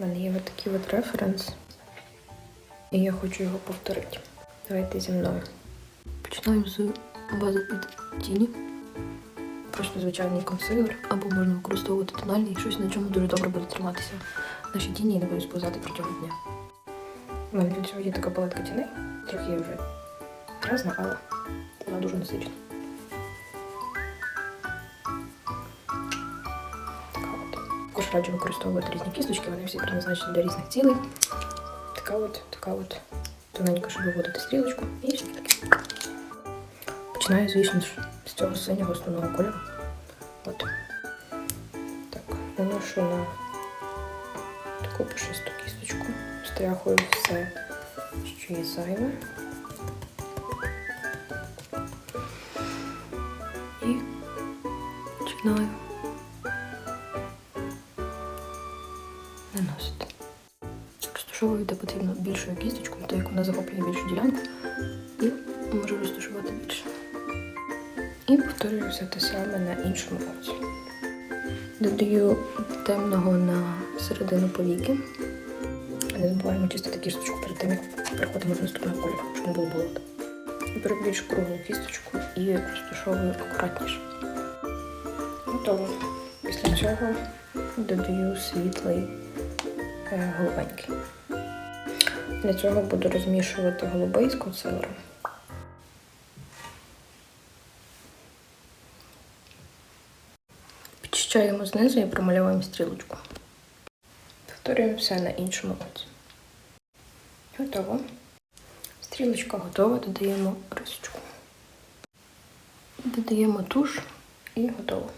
У мене є такий от референс, і я хочу його повторити. Давайте зі мною. Починаємо з бази під тіні. Просто звичайний консилер, або можна використовувати тональний, щось на чому дуже добре буде триматися наші тіні не будуть сповзати протягом дня. У мене для цього є така палетка тіней. Трохи я вже але вона дуже насичена. Також раджу використовувати різні кісточки, вони всі предназначені для різних цілей. Така от, така от тоненька, щоб виводити стрілочку. І все таке. Починаю, звісно з цього синього основного кольору. От. Так, наношу на таку пушисту кісточку. Стряхую все, що є зайве. І починаю наносити. Розташовую, де потрібно більшою кісточкою, так як вона захоплює більшу ділянку, і можу розташувати більше. І повторюю все те саме на іншому оці. Додаю темного на середину повіки. Не забуваємо чистити кісточку перед тим, як переходимо до наступного кольору, щоб не було болота. Беру більш круглу кісточку і розташовую акуратніше. Готово. Після цього додаю світлий голубенький. Для цього буду розмішувати голубий з консилером. Підчищаємо знизу і промальовуємо стрілочку. Повторюємо все на іншому оці. Готово. Стрілочка готова, додаємо рисочку. Додаємо туш і готово.